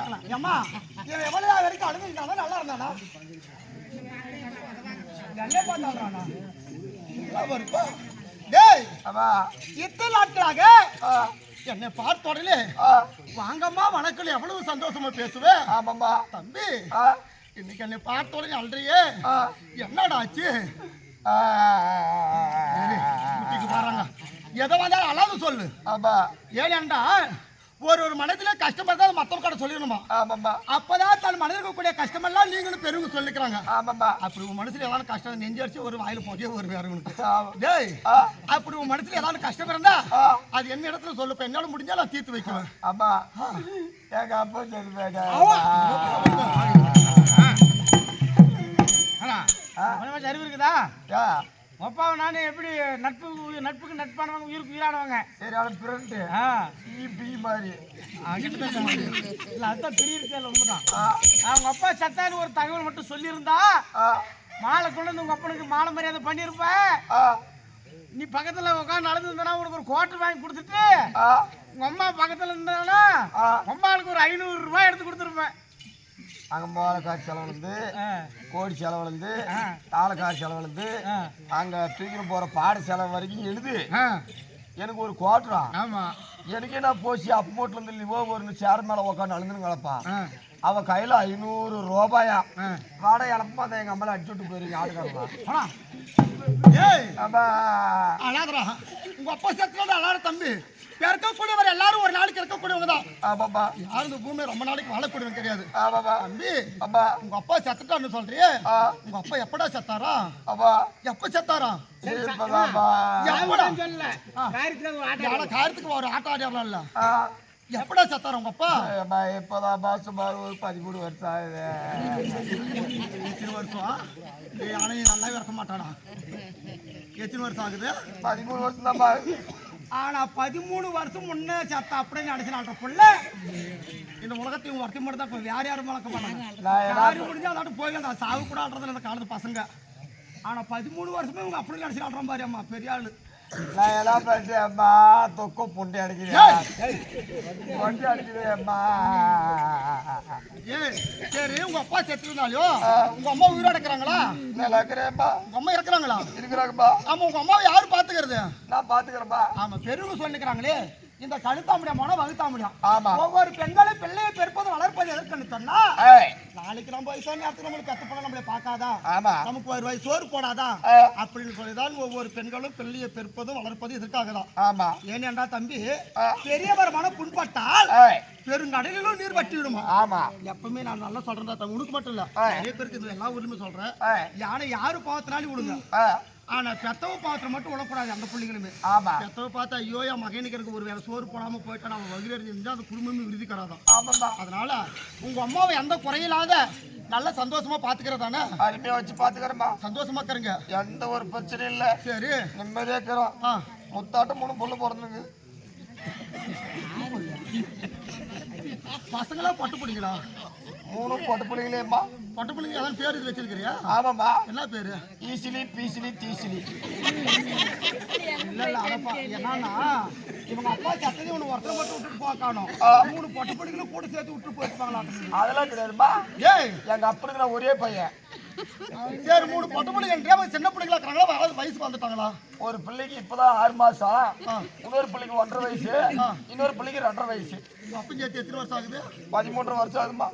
கேட்கலாம். ஏம்மா, இவன் எவ்வளவு நாள் வரைக்கும் அழுதுருந்தானா, நல்லா இருந்தானா? என்னை பார்த்து அழுறானா? நல்லா வருப்பா. டேய், இத்தனை நாட்களாக என்னை பார்த்த உடனே வாங்கம்மா வணக்கம் எவ்வளவு சந்தோஷமா பேசுவேன் ஆமாம்மா. தம்பி இன்னைக்கு என்னை பார்த்த உடனே அல்றியே என்னடா ஆச்சு? பாருங்க எதை வந்தாலும் அழகு சொல்லு. ஆமா. ஏனென்றா ஒரு ஒரு மனதிலே கஷ்டம் தான் மத்தவங்க கடை சொல்லிடணுமா ஆமாம்மா அப்பதான் தன் மனதில் இருக்கக்கூடிய கஷ்டமெல்லாம் நீங்களும் பெருங்க சொல்லிக்கிறாங்க ஆமாம்மா அப்படி உன் மனசுல ஏதாவது கஷ்டம் நெஞ்சு அடிச்சு ஒரு வாயில போட்டே ஒரு வேற உனக்கு ஆமா. டேய் அப்படி உன் மனசுல ஏதாவது கஷ்டம் இருந்தா அது என்ன இடத்துல சொல்லுப்ப என்னால முடிஞ்சா நான் தீர்த்து வைக்குவேன் அம்மா எங்க அப்பா. கொஞ்சம் அறிவு இருக்குதா அப்பாவை நானே எப்படி நட்பு நட்புக்கு நட்பானவங்க உயிருக்கு உயிரானவங்க? சரி அவன் பிறண்டு ஆ. பீ மாதிரி. இல்லை அதுதான் பெரிய இருக்கே உண்மைதான். அவங்க அப்பா சத்தான்னு ஒரு தகவல் மட்டும் சொல்லியிருந்தா மாலை கொண்டு வந்து உங்க அப்பனுக்கு மாலை மரியாதை பண்ணியிருப்ப? நீ பக்கத்துல உட்காந்து நடந்துருந்தனா உனக்கு ஒரு கோட்டர் வாங்கி கொடுத்துட்டு ஆ, உங்க அம்மா பக்கத்துல இருந்தானா ஆ. அம்மாளுக்கு ஒரு ஐநூறு ரூபாய் எடுத்து கொடுத்துருப்பேன். அங்க மோளை காசு செலவுலேருந்து கோடி செலவுலேருந்து. தாளை காசு செலவுலேருந்து அங்க தூக்கிட்டு போற பாடு செலவு வரைக்கும் எழுது. எனக்கு ஒரு கோட்டரா ஆமா. எனக்கே நான் போச்சு அப்ப மூட்டில் இருந்து லிவோ ஒரு சேர் மேல உட்காந்து அழுந்துன்னு கிடப்பா ஆ, அவ கையில ஐநூறு ரூபாயா. வாடகை இழப்பமா அதை எங்க அம்மால அடிச்சு விட்டு ஆமா அழாதரா உங்க அப்பா செத்துல அழாத தம்பி. இருக்கக்கூடியவர் எல்லாரும் ஒரு நாளைக்கு இருக்கக்கூடியவங்க தான். ஆமாப்பா யாரும் இந்த பூமியை ரொம்ப நாளைக்கு வாழக்கூடியவங்க தெரியாது ஆமாப்பா தம்பி அப்பா உங்க அப்பா செத்துட்டான்னு சொல்றியே. ஆ உங்க அப்பா எப்படா செத்தாரா? அப்பா. எப்ப செத்தாரா? காரியத்துல ஒரு ஆட்டம் யார காரத்துக்கு ஒரு ஆட்டம் ஆடிடலாம்ல ஆ. எப்படா செத்தாரா உங்க அப்பா? ஏம்மா, இப்பதாப்பா சுமார் ஒரு பதிமூணு வருஷம் ஆகுது. எத்தனை வருஷம்? ஏய், ஆனா நீ நல்லாவே இருக்க மாட்டானா? எத்தனை வருஷம் ஆகுது? பதிமூணு வருஷம் தான்ப்பா ஆனா பதிமூணு வருஷம் முன்னே செத்த அப்படியே நினைச்சு நாட்ட புள்ள. இந்த உலகத்தையும் ஒருத்தி மட்டும் தான் இப்ப யார் யாரும் நான் என்ன யாரும் முடிஞ்சா அதாட்டு போய் அந்த சாவு கூட ஆடுறதுல இந்த காலத்து பசங்க. ஆனா பதிமூணு வருஷமே இவங்க அப்படி நினைச்சு ஆடுறோம் பாரு அம்மா பெரிய ஆளு. நான் என்ன பண்ணேன் அம்மா தொக்க புண்டி. அடிக்கிறேன். புண்டி அடிக்கிறேன் அம்மா. ஏய் சரி உங்க அப்பா செத்துருந்தாலும் உங்க அம்மா உயிரோட இருக்கிறாங்களா? நல்லா இருக்கிறேன்ப்பா. உங்க அம்மா இருக்கிறாங்களா? இருக்கிறாங்கப்பா. ஆமா உங்க அம்மாவை யாரு பாத்துக்கிறது நான் பாத்துக்கிறேன்ப்பா ஆமா பெரியவங்க சொல்லிக்கிறாங்களே இந்த கழுத்தாமுடியமான வகுத்தாமுடியம் ஆமா. ஒவ்வொரு பெண்களும் பிள்ளையை பெருப்பது வளர்ப்பது எதற்குன்னு சொன்னா நாளைக்கு நம்ம வயசான நேரத்துக்கு நம்மளுக்கு கத்த போனா நம்மளை பார்க்காதா? ஆமா. நமக்கு ஒரு வயசு சோறு போடாதா. அப்படின்னு சொல்லிதான் ஒவ்வொரு பெண்களும் பிள்ளையை பெருப்பதும் வளர்ப்பதும் இதற்காக தான். ஆமா. ஏனேண்டா தம்பி. பெரியவர் மன புண்பட்டால் பெருங்கடலிலும் நீர் வட்டி விடுமா ஆமா. எப்பவுமே நான் நல்லா சொல்றேன் உனக்கு மட்டும் இல்ல. நிறைய பேருக்கு எல்லா ஊர்லயுமே சொல்றேன். யானை யாரு பாவத்தினாலும் விடுங்க. ஆனா பெத்தவ பாவத்துல மட்டும் விடக்கூடாது அந்த பிள்ளைங்களுமே ஆமா. பெத்தவ பார்த்தா ஐயோ என் மகனுக்கு எனக்கு ஒரு வேற சோறு போடாம போயிட்டா நம்ம வகிரறிஞ்சு இருந்தா அந்த குடும்பமே விருதிக்கிறாதான் ஆமாப்பா அதனால உங்க அம்மாவை எந்த குறையில்லாத நல்ல சந்தோஷமா பாத்துக்கிறதானே அருமையா வச்சு பாத்துக்கிறேன்ப்பா சந்தோஷமா இருக்கிறங்க எந்த ஒரு பிரச்சனையும் இல்ல. சரி. நிம்மதியா இருக்கிறோம். முத்தாட்டம் மூணு பொண்ணு பிறந்திருக்கு பசங்களா பட்டு பிடிங்களா மூணு பொட்டு பிள்ளைங்களேம்மா பட்டு பிள்ளைங்க ஏதாவது பேர் இது வச்சிருக்கிறியா? ஆமாம்மா. என்ன பேரு? ஈசிலி பீசிலி தீசிலி. இல்ல இல்ல அதப்பா என்னன்னா இவங்க அப்பா சத்தனை ஒண்ணு ஒருத்தர் மட்டும் விட்டுட்டு போக்கானோம் மூணு பொட்டு பிள்ளைங்களும் கூட சேர்த்து விட்டு போயிருப்பாங்களா அதெல்லாம் கிடையாதுப்பா ஏய்! எங்க அப்பனுக்கு நான் ஒரே பையன். சரி மூணு பொட்டு பிள்ளைங்க சின்ன பிள்ளைங்களா இருக்கிறாங்களா வயசுக்கு வந்துட்டாங்களா ஒரு பிள்ளைக்கு இப்பதான் ஆறு மாசம். இன்னொரு பிள்ளைக்கு ஒன்றரை வயசு. இன்னொரு பிள்ளைக்கு ரெண்டரை வயசு. சேர்த்து எத்தனை வருஷம் ஆகுது? பதிமூன்றரை வருஷம் ஆகுதுமா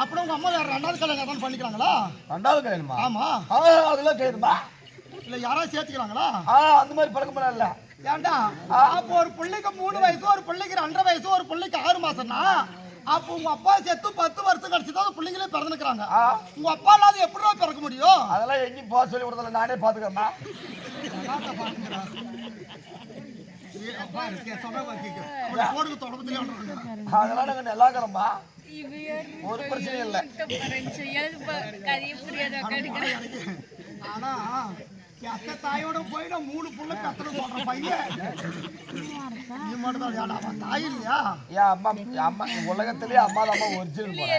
அப்புறம் உங்க அம்மா ரெண்டாவது கல்யாணம் பண்ணிக்கிறாங்களா? ரெண்டாவது கல்யாணமா? ஆமா. அதெல்லாம் கேதுமா இல்ல யாராவது சேர்த்துக்கிறாங்களா? அந்த மாதிரி பழக்கம் இல்ல. ஏன்டா அப்போ ஒரு பிள்ளைக்கு மூணு வயசு ஒரு பிள்ளைக்கு ரெண்டரை வயசு ஒரு பிள்ளைக்கு ஆறு மாசம்னா அப்போ உங்க அப்பா செத்து பத்து வருஷம் கழிச்சு தான் அந்த பிள்ளைங்களே பிறந்துக்கிறாங்க. உங்க அப்பா இல்லாத பிறக்க முடியும்? அதெல்லாம் எங்கேயும் போக சொல்லி விடுறதில்ல நானே பாத்துக்கிறேம்மா என்னத்த பாத்துக்கிறா? ஏய், அப்பா, இருக்கே, சொன்னா பாத்துக்க. அவனை போடுங்க, தொடப்பத்திலே ஆடுறாங்க. அதெல்லாம் நாங்க நல்லா இருக்கிறோம்மா ஒரு பிரச்சனையும் இல்ல. எத்த தாயோட போய் நான் மூணு புள்ள கத்துற சொல்ற பையன். நீ மட்டும் தான் ஏன்டா, அவன் தாய் இல்லையா? என் அம்மா உலகத்திலேயே அம்மா தாம்மா ஒரிஜினல் முறை.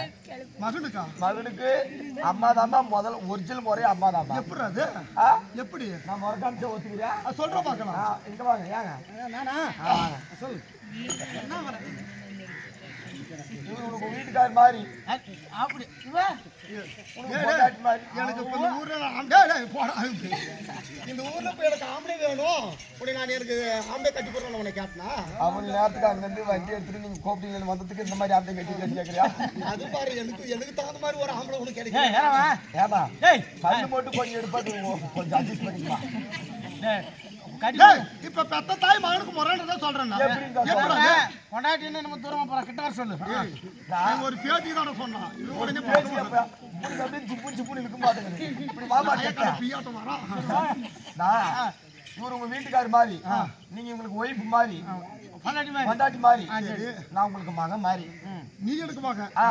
மகனுக்கா? மகனுக்கு அம்மா தாம்மா முதல் ஒரிஜினல் முறை அம்மா தாம்மா எப்படி அது? எப்படி? நான் முறை காமிச்சா ஒத்துக்கிறியா அது சொல்ற பார்க்கலாம். ஆ, இங்க வாங்க ஏங்க. நானா. சொல்லு. என்ன இவர் வீட்டுக்கார் மாதிரி அப்படி எனக்கு இப்ப இந்த ஊரில் நான் இந்த ஊர்ல இப்ப எனக்கு ஆம்பளை வேணும் இப்படி நான் எனக்கு ஆம்பளை கட்டி போடுறேன் உனக்கு கேட்டனா அவன் நேரத்துக்கு அங்கிருந்து வண்டி எடுத்துட்டு நீங்க கூப்பிட்டீங்க வந்ததுக்கு இந்த மாதிரி ஆம்பளை கட்டி கட்டி கேட்கறியா அது பாரு எனக்கு எனக்கு தகுந்த மாதிரி ஒரு ஆம்பளை உனக்கு கிடைக்கும் ஏறவா ஏமா டேய் கண்ணு மட்டும் கொஞ்சம் எடுப்பாது கொஞ்சம் அட்ஜஸ்ட் பண்ணிக்கலாம் இப்ப பெத்த தாய் மகனுக்கு முறைன்றத சொல்றேன்? கொண்டாட்டின்னு நம்ம தூரமா போற? கிட்ட வர சொல்லு. நான் ஒரு பேத்தி தானே சொன்னான். உடனே அப்படியே சிப்பு சிப்புன்னு இருக்க மாட்டேங்குது. இப்படி மாமா பியாட்டம் வரான் நான் இவர் உங்க வீட்டுக்கார் மாதிரி நீங்க உங்களுக்கு ஒய்ஃப் மாதிரி கொண்டாட்டி மாதிரி பொண்டாட்டி மாதிரி சரி. நான் உங்களுக்கு மகன் மாதிரி நீ எடுக்க மாக்க ஆ,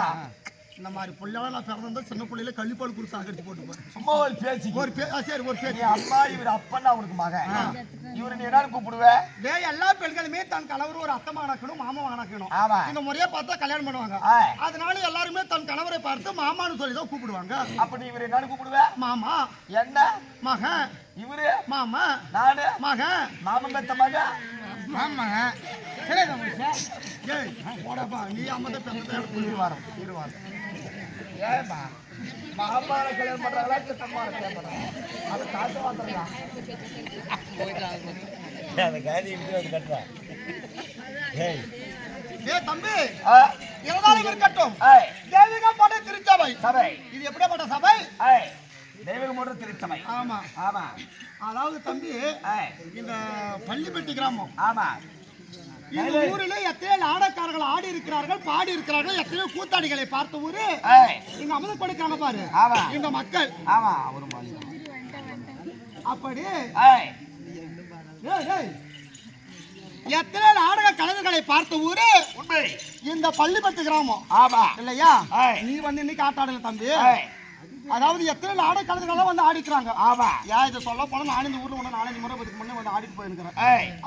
இந்த மாதிரி பிள்ளைலாம் நான் பிறந்திருந்தா சின்ன பிள்ளையில கள்ளிப்பால் குடிச்சு சாகடிச்சு போட்டுப்பேன் சும்மா ஒரு பேச்சு ஒரு பே சரி ஒரு பேத்தி அம்மா இவர் அப்பன் அவனுக்கு மகன். இவரு நீ என்ன கூப்பிடுவ? டேய் எல்லா பெண்களுமே தன் கணவர் ஒரு அத்தை மகனாக்கணும் மாமா மகனாக்கணும். இந்த முறையா பார்த்தா கல்யாணம் பண்ணுவாங்க. அதனால எல்லாருமே தன் கணவரை பார்த்து மாமான்னு சொல்லி தான் கூப்பிடுவாங்க. அப்ப நீ இவர் என்ன கூப்பிடுவ? மாமா. என்ன? மகன். இவரு? மாமா. நானு? மகன். மாமன் பெத்த மகன்? ஆமாங்க சரி ஏய் போடப்பா நீ அம்மா தான் பெத்த இரு வாரம் இரு வாரம் ஏமா மாமாவை கல்யாணம் பண்றாங்களா சித்தம்மா கல்யாணம் பண்றாங்களா அதை காசு வாங்குறா ஏய் தம்பி இருந்தாலும் இருக்கட்டும் ஏய் தேவிகா பாட திருச்சபை சபை இது எப்படிப்பட்ட சபை ஏய் தெய்வீக மூன்று திருச்சபை ஆமா ஆமா அதாவது தம்பி ஏய் இந்த பள்ளிப்பட்டி கிராமம் ஆமா இந்த ஊரிலே எத்தனை நாடகக்காரர்கள் ஆடி இருக்கிறார்கள் பாடி இருக்கிறார்கள் எத்தனையோ கூத்தாடிகளை பார்த்த ஊரு. இங்க அமுது கொடுக்கிறாங்க பாரு. இந்த மக்கள். ஆமா அவரும் அப்படி. எத்தனை நாடக கலைஞர்களை பார்த்த ஊரு. உண்மை. இந்த பள்ளிப்பட்டு கிராமம். ஆமா. இல்லையா. நீ வந்து இன்னைக்கு ஆட்டாடல தம்பி. அதாவது எத்தனை நாடக கலைஞர்கள் வந்து ஆடிக்கிறாங்க ஆமா. ஏன் இதை சொல்ல போனா நானும் இந்த ஊர்ல ஒன்று நாலஞ்சு முறை பத்துக்கு முன்னே வந்து ஆடிட்டு போயிருக்கிறேன்.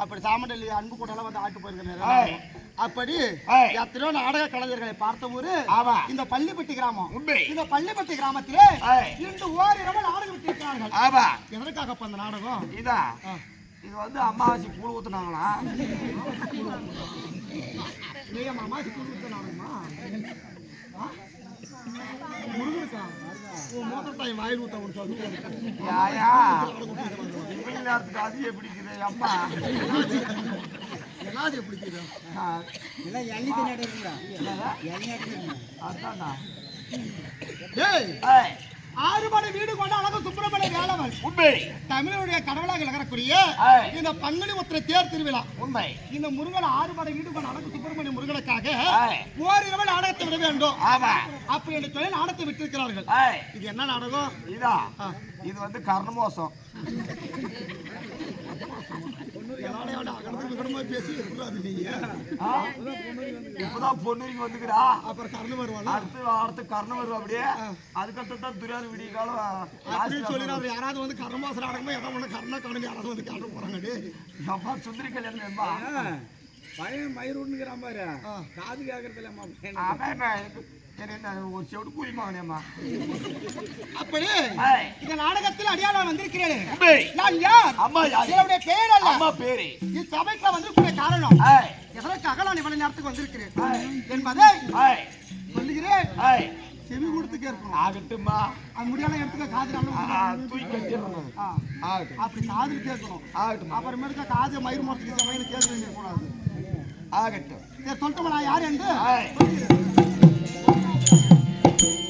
அப்படி சாமண்டலி அன்பு கூட எல்லாம் வந்து ஆட்டு ஏய். போயிருக்கிறேன் அப்படி. எத்தனையோ நாடக கலைஞர்களை பார்த்த ஊரு ஆமா. இந்த பள்ளிப்பட்டி கிராமம். இந்த பள்ளிப்பட்டி கிராமத்திலே இன்று ஓரிரவு நாடகம் விட்டிருக்கிறார்கள். ஆமா. எதற்காக அந்த நாடகம்? இதா. இது வந்து அம்மாவாசி கூழ் ஊத்துனாங்களா? இல்லையா மாமா ஸ்கூல் விட்ட நாடகமா ஆ? நேரத்துக்கு அது எப்படி இருக்குது அம்மா எல்லாது எப்படி இருக்குது ஆ, அதான்டா. ஏய் ஏய், ஆறு மணி வீடு கொண்ட அழகு சுப்பிரமணிய வேலவன். உண்மை. தமிழுடைய கடவுளாக விளங்கக்கூடிய ஏய். இந்த பங்குனி உத்திர தேர் திருவிழா. உண்மை. இந்த முருகன் ஆறு படை வீடு கொண்ட அழகு சுப்பிரமணிய முருகனுக்காக ஓரிரவு நாடகத்தை விட வேண்டும். ஆமா. அப்படி என்று சொல்லி நாடகத்தை விட்டிருக்கிறார்கள். இது என்ன நாடகம்? இதா. இது வந்து கர்ணமோசம் இப்பதான் பொண்ணுக்கு வந்துக்கிறா அப்புறம் கறந்து வருவாள் அடுத்து அடுத்து கர்ணம் வருவா அப்படியே அதுக்கடுத்து தான் துரியாத விடிய காலம் சொல்லிடுறாரு யாராவது வந்து கர்ணமாசம் நாடகமா ஏதோ ஒன்று கர்ணா கணக்கு யாராவது வந்து காட்ட போறாங்க. அப்பா சுந்தரி கல்யாணம் வேணுமா? பையன் மயிருன்னுங்கிறான் பாரு. காது கேட்கறதுலம்மா ஆமாம்மா, அப்படி இந்த நாடகத்தில் அடியாளம் வந்திருக்கிறேன். நான் யார்? அம்மா? என்னுடைய பெயர் அல்ல அம்மா பேரு. இச்சபைக்கு வந்திருக்கிற காரணம். எதற்காக நான் இவ்வளவு நேரத்துக்கு வந்திருக்கிறேன் என்பதை சொல்லுகிறேன். செவி கொடுத்து கேட்கணும். ஆகட்டும்மா. அது முடியாத எடுத்துக்க காது ஆகட்டும். அப்படி காதில் கேட்கணும். ஆகட்டும் அப்புறமேட்டுக்க காது மயிர் மொத்தத்துக்கு சமையல் கேட்க கூடாது. ஆகட்டும். சொல்லட்டுமா நான் யார் என்று? よかった。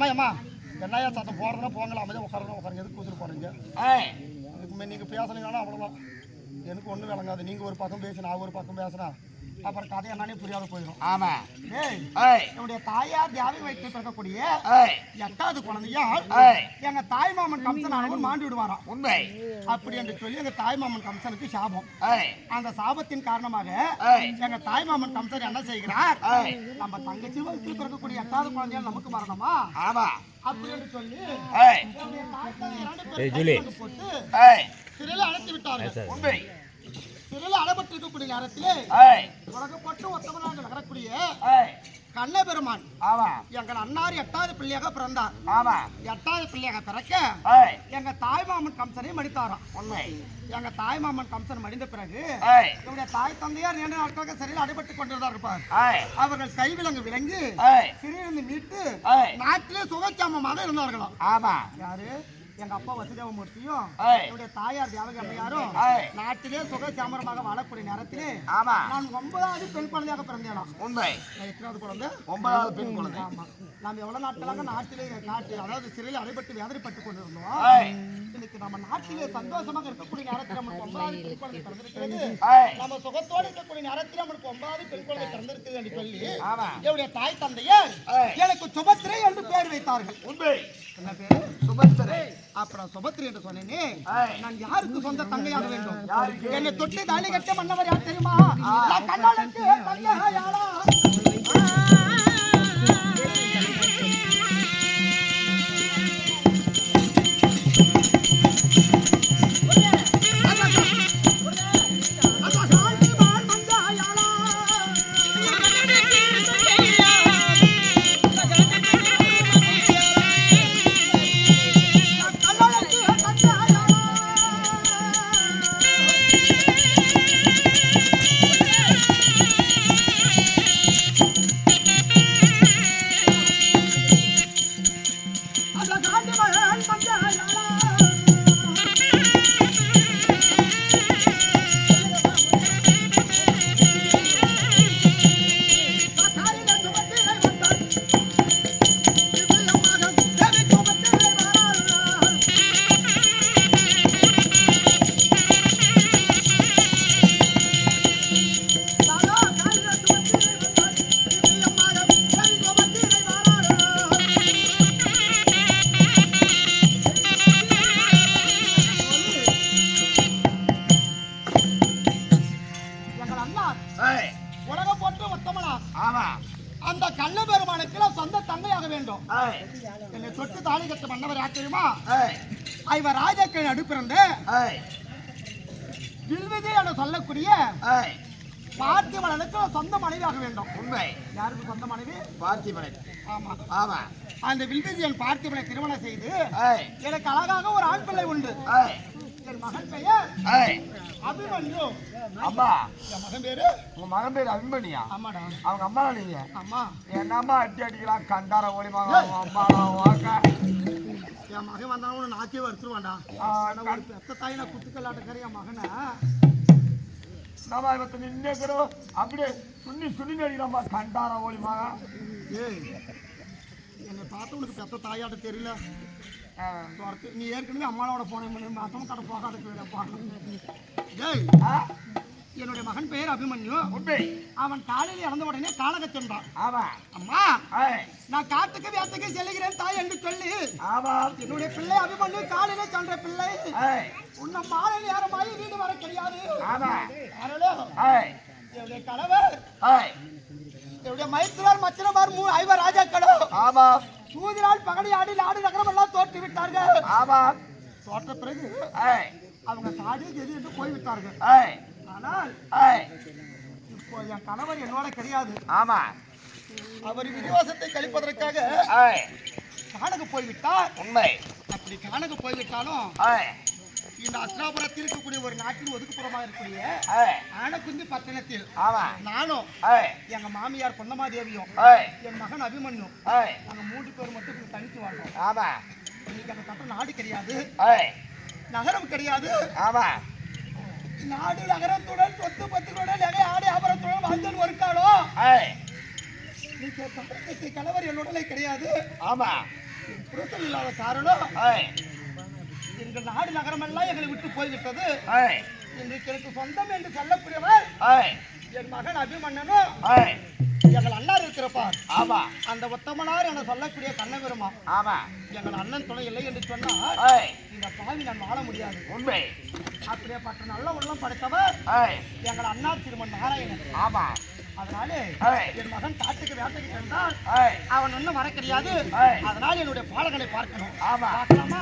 ஏமா ஏமா என்னையா சத்தம் போறதுன்னா போங்களா அமைதியா உட்காரணும் உட்காருங்க. எதுக்கு கூத்துட்டு போறீங்க? ஏய். இதுக்கு மே- நீங்க பேசுனீங்கன்னா அவ்வளவுதான். எனக்கு ஒண்ணு விளங்காது. நீங்க ஒரு பக்கம் பேசி நான் ஒரு பக்கம் பேசினா அப்புறம் கதை என்னன்னே புரியாத போயிடும் ஆமா. என்னுடைய தாயார் தேவகி வைத்து பிறக்கக்கூடிய எட்டாவது குழந்தையால் ஏய். எங்க தாய் மாமன் கம்சன் ஆனவன் மாண்டு விடுவாராம் உண்மை. அப்படி என்று சொல்லி எங்க தாய் மாமன் கம்சனுக்கு சாபம். அந்த சாபத்தின் காரணமாக எங்க தாய் மாமன் கம்சன் என்ன செய்கிறார்? நம்ம தங்கச்சி வயிற்றில் பிறக்கக்கூடிய எட்டாவது குழந்தையால் நமக்கு மரணமா? ஆமா. அப்படி என்று சொல்லி போட்டு ஏய். சிறையில் அடைத்து விட்டார்கள். உண்மை. சிறையில் அடைபட்டு இருக்கக்கூடிய நேரத்திலே உலகப்பட்டு ஒத்தவனாக நகரக்கூடிய ஏய். கண்ணபெருமான் ஆமா. எங்கள் அன்னார் எட்டாவது பிள்ளையாக பிறந்தார். ஆமா. எட்டாவது பிள்ளையாக பிறக்க எங்க தாய் மாமன் கம்சனை மடித்தாராம். உண்மை. எங்க தாய் மாமன் கம்சன் மடிந்த பிறகு என்னுடைய தாய் தந்தையார் நீண்ட நாட்களாக சிறையில் அடைபட்டு கொண்டிருந்தார் இருப்பார் அவர்கள் கைவிலங்கு விலங்கு ஏய். சிறையிலிருந்து மீட்டு நாட்டிலே சுகச்சாமமாக இருந்தார்களாம். ஆமா. யாரு? எங்க அப்பா வசுதேவமூர்த்தியும். என்னுடைய தாயார் தேவகி அம்மையாரும் நாட்டிலே சுகச்சாமரமாக வாழக்கூடிய நேரத்திலே ஆமா. நான் ஒன்பதாவது பெண் குழந்தையாக பிறந்தேனாம் உண்மை. எத்தனாவது குழந்தை? ஒன்பதாவது பெண் குழந்தை. ஆமா. நாம் எவ்வளவு நாட்களாக நாட்டிலே காட்டு அதாவது சிறையில் அடைபட்டு வேதனைப்பட்டு கொண்டிருந்தோம். இன்னைக்கு நம்ம நாட்டிலே சந்தோஷமாக இருக்கக்கூடிய நேரத்தில் நமக்கு ஒன்பதாவது பெண் குழந்தை பிறந்திருக்கிறது. நம்ம சுகத்தோடு இருக்கக்கூடிய நேரத்தில் நமக்கு ஒன்பதாவது பெண் குழந்தை பிறந்திருக்குது என்று சொல்லி ஆமா. என்னுடைய தாய் தந்தையர். எனக்கு சுபத்திரை என்று பெயர் வைத்தார்கள். உண்மை. என்ன பேரு? சுபத்திரை. அப்புறம் சுபத்திரி என்று சொன்னேனே நான் யாருக்கு சொந்த தங்கையாக வேண்டும்? என்னை தொட்டு தாலி கட்ட மன்னவர் யார் தெரியுமா? நான் தங்கையாளா எங்கள் தெரியுமா? இவர் ராஜாக்கள் அடுப்பிறந்த ஏய். வில்விதை என சொல்லக்கூடிய பார்த்திபனுக்கு சொந்த மனைவியாக வேண்டும். உண்மை. யாருக்கு சொந்த மனைவி? பார்த்திபனை ஆமா. ஆமா. அந்த வில்விதியன் பார்த்திபனை திருமணம் செய்து எனக்கு அழகாக ஒரு ஆண் பிள்ளை உண்டு. என் மகன் பெயர் அபிமன்யு. அம்மா. என் மகன் பேரு? உங்க மகன் பேர் அபிமணியா ஆமாடா. அவங்க அம்மா நீங்க அம்மா என்னம்மா அடி அடிக்கலாம் கண்டார ஓடி மகன் அம்மா வாக்க என் மகன் வந்தாலும் உன்னை நாத்தியே வருத்துருவான்டா ஒரு பெத்த தாய் நான் குத்துக்கல்லாட்டக்காரி என் மகனை. நம்ம இவத்தை நின்றுக்கிறோம் அப்படியே சுண்ணி சுண்ணி நடிக்கிறோம்மா கண்டாரா ஓலி மகன் ஏய் என்னை பார்த்து உனக்கு பெத்த தாயாட்ட தெரியல. நீ ஏற்கனவே அம்மாவோட போனேன் பார்த்தோம் கடை போகாத போயிடப்பா ஏய் என்னுடைய மகன் பெயர் அபிமன்யு. அவன் காலையில் இறந்த உடனே காலக சென்றான் அம்மா நான் காட்டுக்கு வேட்டைக்கு செல்லுகிறேன் தாய் என்று சொல்லி என்னுடைய பிள்ளை அபிமன்யு காலையில சென்ற பிள்ளை உன்னை மாலை நேரமாயி வீடு வர கிடையாது. என்னுடைய கணவர். என்னுடைய மைத்திரர் மச்சினமார் மூ ஐவர் ராஜாக்களோ? ஆமா. சூதிரால் பகடியாடி நாடு நகரம் எல்லாம் தோற்று விட்டார்கள். ஆமா. தோற்ற பிறகு அவங்க காடு எது என்று போய்விட்டார்கள். ஆனால் இப்போ என் கணவர் என்னோட கிடையாது. ஆமா. அவர் விநியோகத்தை கழிப்பதற்காக ஏய். காணக்கு போய்விட்டார். உண்மை. அப்படி காணக்கு போய்விட்டாலும் இந்த அஸ்ராபுரத்தில் இருக்கக்கூடிய ஒரு நாட்டின் ஒதுக்குப்புறமாக இருக்கக்கூடிய ஆனக்குந்தி பட்டணத்தில் நானும் எங்க மாமியார் பொன்னமாதேவியும் ஏய். என் மகன் அபிமன்யும் நாங்க மூன்று பேர் மட்டும் தனித்து வாழ்றோம். ஆமா. இன்னைக்கு அந்த கட்ட நாடு கிடையாது. நகரம் கிடையாது. ஆமா. நாடு நகரத்துடன் சொத்து பத்துகளுடன் நகை ஆடை ஆபரத்துடன் வாழ்ந்தல் ஒரு காலம் இன்னைக்கு தமிழகத்தை கணவர் என்னுடனே கிடையாது. ஆமா. என் புருஷன் இல்லாத காரணம் எங்கள் நாடு நகரமெல்லாம் எங்களை விட்டு போய்விட்டது. இன்றைக்கு எனக்கு சொந்தம் என்று சொல்லக்கூடியவர் என் மகன் அபிமன்னனும் எங்கள் அண்ணார் இருக்கிறப்பார். ஆமா. அந்த உத்தமனார் என சொல்லக்கூடிய கண்ணபெருமா? ஆமா. எங்கள் அண்ணன் துணை இல்லை என்று சொன்னால் ஏய், இந்த பாவி நான் வாழ முடியாது. உண்மை. அப்படியேப்பட்ட நல்ல உள்ளம் படைத்தவர் எங்கள் அண்ணா திருமண் நாராயணன். ஆமா. அதனாலே. என் மகன் காட்டுக்கு வேட்டைக்கு சென்றால் அவன் கிடையாது. ஏய். அதனால் என்னுடைய பாலகனை பார்க்கணும். ஆமா. பார்க்கலாமா.